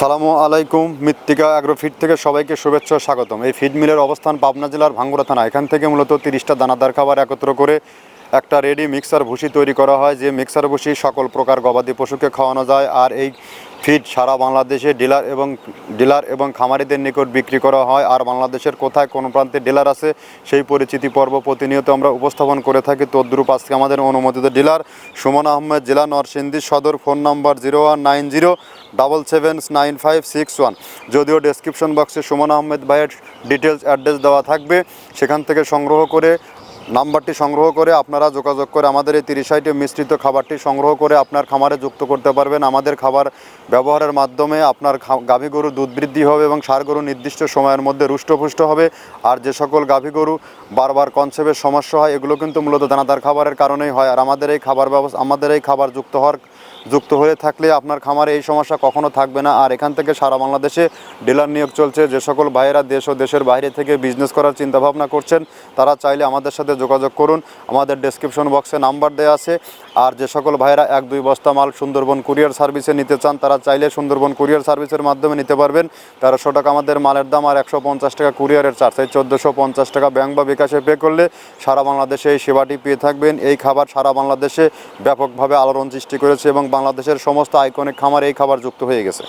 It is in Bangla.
সালামু আলাইকুম, মৃত্তিকা অ্যাগ্রোফিড থেকে সবাইকে শুভেচ্ছা, স্বাগতম। এই ফিড মিলের অবস্থান পাবনা জেলার ভাঙ্গুরা থানা। এখান থেকে মূলত তিরিশটা দানাদার খাবার একত্র করে একটা রেডি মিক্সার ভুসি তৈরি করা হয়। যে মিক্সার ভুসি সকল প্রকার গবাদি পশুকে খাওয়ানো যায়। আর এই ফিড সারা বাংলাদেশে ডিলার এবং ডিলার এবং খামারিদের নিকট বিক্রি করা হয়। আর বাংলাদেশের কোথায় কোন প্রান্তে ডিলার আছে, সেই পরিচিতি পর্ব প্রতিনিয়ত আমরা উপস্থাপন করে থাকি। তদ্রুপ আজকে আমাদের অনুমোদিত ডিলার সুমন আহমেদ, জেলা Narsingdi Sadar, phone number zero one nine zero, double seven, nine five six one. যদিও ডেসক্রিপশন বক্সে সুমন আহমেদ ভাইয়ের ডিটেলস অ্যাড্রেস দেওয়া থাকবে, সেখান থেকে সংগ্রহ করে নাম্বারটি সংগ্রহ করে আপনারা যোগাযোগ করে আমাদের এই তিরিশ আইটি মিশ্রিত খাবারটি সংগ্রহ করে আপনার খামারে যুক্ত করতে পারবেন। আমাদের খাবার ব্যবহারের মাধ্যমে আপনার গাভী গরু দুধ বৃদ্ধি হবে এবং সার গরু নির্দিষ্ট সময়ের মধ্যে রুষ্টপুষ্ট হবে। আর যে সকল গাভী গরু বারবার কনসেপ্টের সমস্যা হয়, এগুলো কিন্তু মূলত দানাদার খাবারের কারণেই হয়। আর আমাদের এই খাবার ব্যবস্থা আমাদের এই খাবার যুক্ত হওয়ার যুক্ত হয়ে থাকলে আপনার খামারে এই সমস্যা কখনো থাকবে না। আর এখান থেকে সারা বাংলাদেশে ডিলার নিয়োগ চলছে। যে সকল ভাইয়েরা দেশ ও দেশের বাইরে থেকে বিজনেস করার চিন্তাভাবনা করছেন, তারা চাইলে আমাদের সাথে যোগাযোগ করুন। আমাদের ডেসক্রিপশন বক্সে নাম্বার দেওয়া আছে। আর যে সকল ভাইরা এক দুই বস্তা মাল সুন্দরবন কুরিয়ার সার্ভিসে নিতে চান, তারা চাইলে সুন্দরবন কুরিয়ার সার্ভিসের মাধ্যমে নিতে পারবেন। তেরোশো টাকা আমাদের মালের দাম আর একশো পঞ্চাশ টাকা কুরিয়ারের চার্জ। এই চোদ্দোশো পঞ্চাশ টাকা ব্যাংক বা বিকাশে পে করলে সারা বাংলাদেশে এই সেবাটি পেয়ে থাকবেন। এই খাবার সারা বাংলাদেশে ব্যাপকভাবে আলোড়ন সৃষ্টি করেছে এবং বাংলাদেশের সমস্ত আইকনিক খামার এই খাবার যুক্ত হয়ে গেছে।